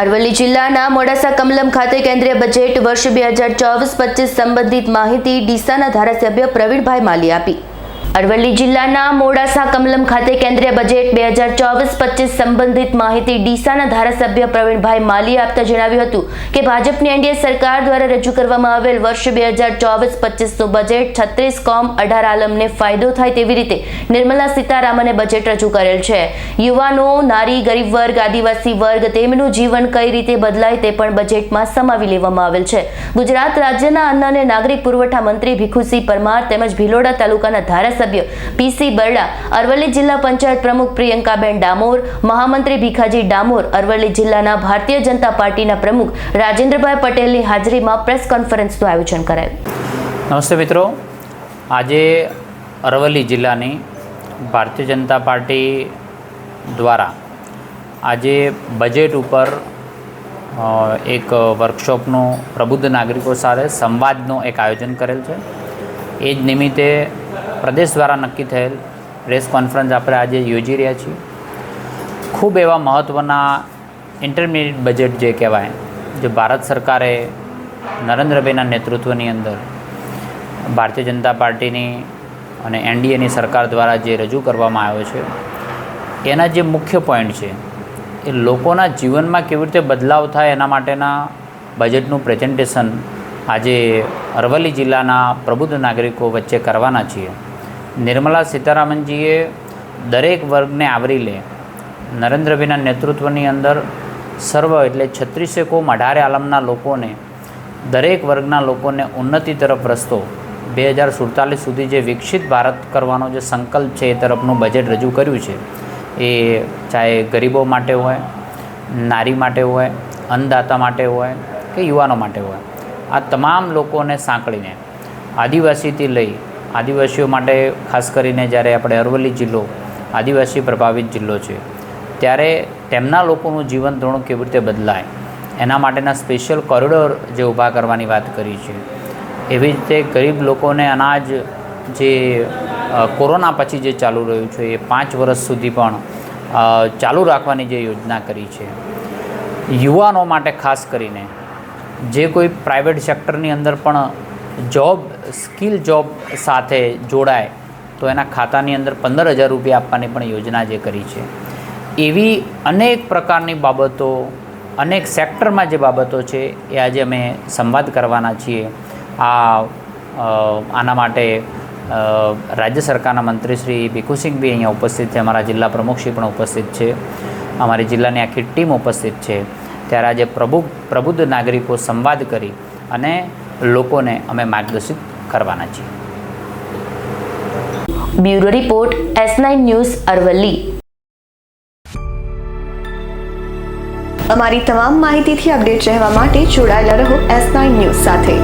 અરવલ્લી જિલ્લાના મોડાસા કમલમ ખાતે કેન્દ્રીય બજેટ વર્ષ બે હજાર ચોવીસ પચીસ સંબંધિત માહિતી ડીસાના ધારાસભ્ય પ્રવીણભાઈ માલી આપી અરવલ્લી જિલ્લાના મોડાસા કમલમ ખાતે કેન્દ્રીય બજેટ બે હજાર ચોવીસ પચીસ સંબંધિત માહિતી ડીસાના ધારાસભ્ય પ્રવીણભાઈ માલીએ આપતા જણાવ્યું હતું કે ભાજપની એનડીએ સરકાર દ્વારા રજૂ કરવામાં આવેલ વર્ષ બે હજાર ચોવીસ પચીસનું બજેટ છત્રીસ કોમ અઢાર આલમને ફાયદો થાય તેવી રીતે નિર્મલા સીતારામને બજેટ રજૂ કરેલ છે. યુવાનો, નારી, ગરીબ વર્ગ, આદિવાસી વર્ગ તેમનું જીવન કઈ રીતે બદલાય તે પણ બજેટમાં સમાવી લેવામાં આવેલ છે. ગુજરાત રાજ્યના અન્ન અને નાગરિક પુરવઠા મંત્રી ભીખુસિંહ પરમાર તેમજ ભિલોડા તાલુકાના ધારાસભ્ય પીસી બરડા, અરવલ્લી જિલ્લા પંચાયત પ્રમુખ પ્રિયંકાબેન ડામોર, મહામંત્રી ભીખાજી ડામોર, અરવલ્લી જિલ્લાના ભારતીય જનતા પાર્ટીના પ્રમુખ રાજેન્દ્રભાઈ પટેલની હાજરીમાં પ્રેસ કોન્ફરન્સનું આયોજન કરાયું. નમસ્તે મિત્રો. આજે અરવલ્લી જિલ્લાની ભારતીય જનતા પાર્ટી દ્વારા આજે બજેટ ઉપર એક વર્કશોપનું પ્રબુદ્ધ નાગરિકો સાથે સંવાદનું એક આયોજન કરેલ છે. એ જ નિમિત્તે પ્રદેશ દ્વારા નક્કી થયેલ પ્રેસ કોન્ફરન્સ આપણે આજે યોજી રહ્યા છીએ. ખૂબ એવા મહત્ત્વના ઇન્ટરમીડિયેટ બજેટ જે કહેવાય, જે ભારત સરકારે નરેન્દ્રભાઈના નેતૃત્વની અંદર ભારતીય જનતા પાર્ટીની અને એનડીએની સરકાર દ્વારા જે રજૂ કરવામાં આવ્યો છે, એના જે મુખ્ય પોઈન્ટ છે, એ લોકોના જીવનમાં કેવી રીતે બદલાવ થાય એના માટેના બજેટનું પ્રેઝન્ટેશન આજે અરવલ્લી જિલ્લાના પ્રબુદ્ધ નાગરિકો વચ્ચે કરવાના છીએ. નિર્મલા સીતારામનજીએ દરેક વર્ગને આવરી લે. નરેન્દ્રભાઈના નેતૃત્વની અંદર સર્વ એટલે છત્રીસે કોમ અઢારે આલમના લોકોને, દરેક વર્ગના લોકોને ઉન્નતિ તરફ રસ્તો, બે હજાર સુડતાલીસ સુધી જે વિકસિત ભારત કરવાનો જે સંકલ્પ છે એ તરફનું બજેટ રજૂ કર્યું છે. એ ચાહે ગરીબો માટે હોય, નારી માટે હોય, અન્નદાતા માટે હોય કે યુવાનો માટે હોય. આ તમામ લોકોને સાંકળીને, આદિવાસીથી લઈ આદિવાસીઓ માટે ખાસ કરીને જ્યારે આપણે અરવલ્લી જિલ્લો, આદિવાસી પ્રભાવિત જિલ્લો છે, ત્યારે તેમના લોકોનું જીવન ધોરણ કેવી રીતે બદલાય, એના માટેના સ્પેશિયલ કોરિડોર જે ઊભા કરવાની વાત કરી છે, એવી રીતે ગરીબ લોકોને અનાજ જે કોરોના પછી જે ચાલુ રહ્યું છે, એ પાંચ વર્ષ સુધી પણ ચાલુ રાખવાની જે યોજના કરી છે. યુવાનો માટે ખાસ કરીને, જે કોઈ પ્રાઇવેટ સેક્ટરની અંદર પણ જોબ સ્કિલ જોબ સાથે જોડાય, તો એના ખાતાની અંદર પંદર હજાર રૂપિયા આપવાની પણ યોજના જે કરી છે. એવી અનેક પ્રકારની બાબતો, અનેક સેક્ટરમાં જે બાબતો છે, એ આજે અમે સંવાદ કરવાના છીએ. આ આના માટે રાજ્ય સરકારના મંત્રી શ્રી ભીખુસિંહભાઈ અહીંયા ઉપસ્થિત છે, અમારા જિલ્લા પ્રમુખશ્રી પણ ઉપસ્થિત છે, અમારી જિલ્લાની આખી ટીમ ઉપસ્થિત છે. ત્યારે આજે પ્રભુ, પ્રબુદ્ધ નાગરિકો સંવાદ કરી અને લોકોને અમે માર્ગદર્શિત કરવાના છીએ. Bureau report S nine news Aravalli. અમારી તમામ માહિતીથી અપડેટ રહેવા માટે જોડાયેલા રહો એસ નાઇન ન્યૂઝ સાથે.